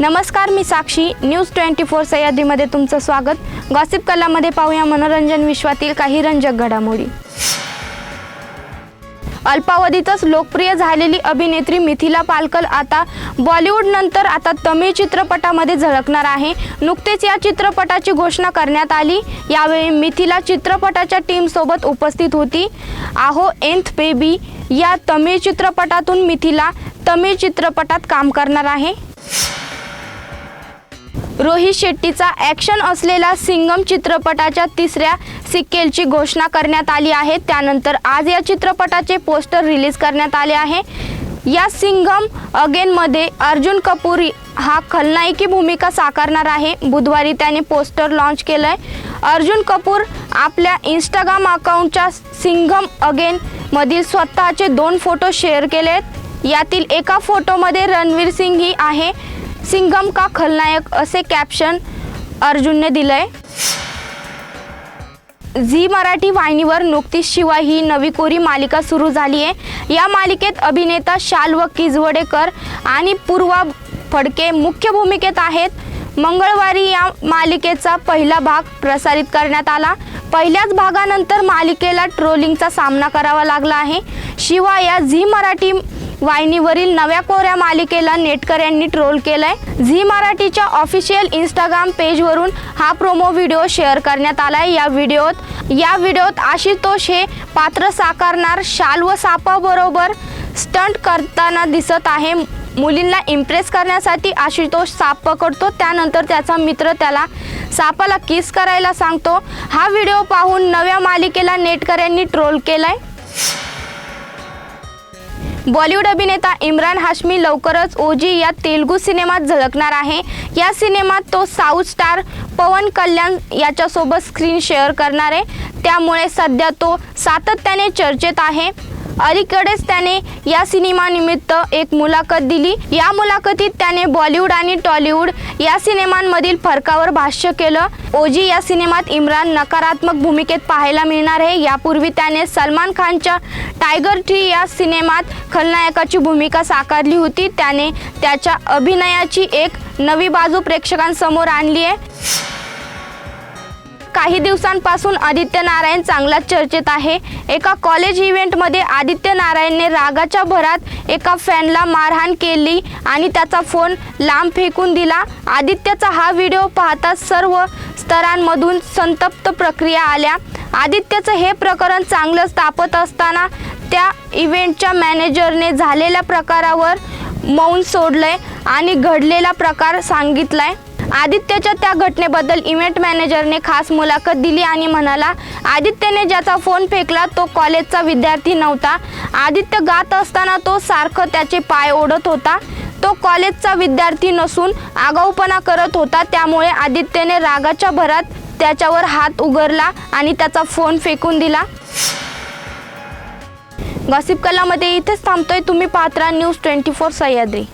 नमस्कार मी Sakshi. News twenty four सह्याद्रीमध्ये तुमचं स्वागत. गॉसिप कलामध्ये पाहूया मनोरंजन विश्वातील काही रंजक घडामोडी. अल्पावधीतच लोकप्रिय झालेली अभिनेत्री मिथिला पालकर आता बॉलिवूडनंतर आता तमिळ चित्रपटामध्ये झळकणार आहे. नुकतेच या चित्रपटाची घोषणा करण्यात आली. यावेळी मिथिला चित्रपटाच्या टीमसोबत उपस्थित होती. आहो एन्थ बेबी या तमिळ चित्रपटातून मिथिला तमिळ चित्रपटात काम करणार आहे. रोहित शेट्टीचा ॲक्शन असलेला सिंगम चित्रपटाच्या तिसऱ्या सिक्केलची घोषणा करण्यात आली आहे. त्यानंतर आज या चित्रपटाचे पोस्टर रिलीज करण्यात आले आहे. या सिंगम अगेनमध्ये अर्जुन कपूर हा खलनायकी भूमिका साकारणार आहे. बुधवारी त्याने पोस्टर लॉन्च केलं आहे अर्जुन कपूर आपल्या इंस्टाग्राम अकाउंटच्या सिंघम अगेनमधील स्वतःचे दोन फोटो शेअर केले आहेत यातील एका फोटोमध्ये रणवीर सिंग ही आहे. सिंघम का खलनायक असे कॅप्शन अर्जुनने दिलंय. झी मराठी वाहिनीवर नुकतीच शिवाय ही नवी कोरी मालिका सुरू झाली आहे या मालिकेत अभिनेता शाल्व किजवडेकर आणि पूर्वा फडके मुख्य भूमिकेत आहेत. मंगळवारी या मालिकेचा पहिला भाग प्रसारित करण्यात आला. पहिल्याच भागानंतर मालिकेला ट्रोलिंगचा सामना करावा लागला आहे. शिवा या झी मराठी वाहिनीवरील नव्या कोऱ्या मालिकेला नेटकर यांनी ट्रोल केलंय. झी मराठीच्या ऑफिशियल इंस्टाग्राम पेजवरून हा प्रोमो व्हिडिओ शेअर करण्यात आलाय. या व्हिडिओत या व्हिडिओत आशुतोष हे पात्र साकारणार शाल व सापाबरोबर स्टंट करताना दिसत आहे. मुलींना इम्प्रेस करण्यासाठी आशुतोष साप पकडतो. त्यानंतर त्याचा मित्र त्याला सापाला किस करायला सांगतो. हा व्हिडिओ पाहून नव्या मालिकेला नेटकऱ्यांनी ट्रोल केलाय. बॉलिवूड अभिनेता इम्रान हाशमी लवकरच ओजी या तेलुगू सिनेमात झळकणार आहे. या सिनेमात तो साऊथ स्टार पवन कल्याण याच्यासोबत स्क्रीन शेअर करणार आहे. त्यामुळे सध्या तो सातत्याने चर्चेत आहे. अलीकडेच त्याने या सिनेमानिमित्त एक मुलाखत दिली. या मुलाखतीत त्याने बॉलिवूड आणि टॉलिवूड या सिनेमांमधील फरकावर भाष्य केलं. ओजी या सिनेमात इम्रान नकारात्मक भूमिकेत पाहायला मिळणार आहे. यापूर्वी त्याने सलमान खानच्या टायगर थ्री या सिनेमात खलनायकाची भूमिका साकारली होती. त्याने त्याच्या अभिनयाची एक नवी बाजू प्रेक्षकांसमोर आणली आहे. काही दिवसांपासून आदित्य नारायण चांगलाच चर्चेत आहे. एका कॉलेज इव्हेंटमध्ये आदित्य नारायणने रागाच्या भरात एका फॅनला मारहाण केली आणि त्याचा फोन लांब फेकून दिला. आदित्यचा हा व्हिडिओ पाहता सर्व स्तरांमधून संतप्त प्रक्रिया आल्या. आदित्यचं हे प्रकरण चांगलंच तापत असताना त्या इव्हेंटच्या मॅनेजरने झालेल्या प्रकारावर मौन सोडलंय आणि घडलेला प्रकार सांगितलाय. आदित्यच्या त्या घटनेबद्दल इव्हेंट मॅनेजरने खास मुलाखत दिली आणि म्हणाला आदित्यने ज्याचा फोन फेकला तो कॉलेजचा विद्यार्थी नव्हता. आदित्य गात असताना तो सारखं त्याचे पाय ओढत होता. तो कॉलेजचा विद्यार्थी नसून आगाऊपणा करत होता. त्यामुळे आदित्यने रागाच्या भरात त्याच्यावर हात उघडला आणि त्याचा फोन फेकून दिला. गॉसिप कलामध्ये इथेच थांबतोय. तुम्ही पात्रा न्यूज ट्वेंटी फोर सह्याद्री.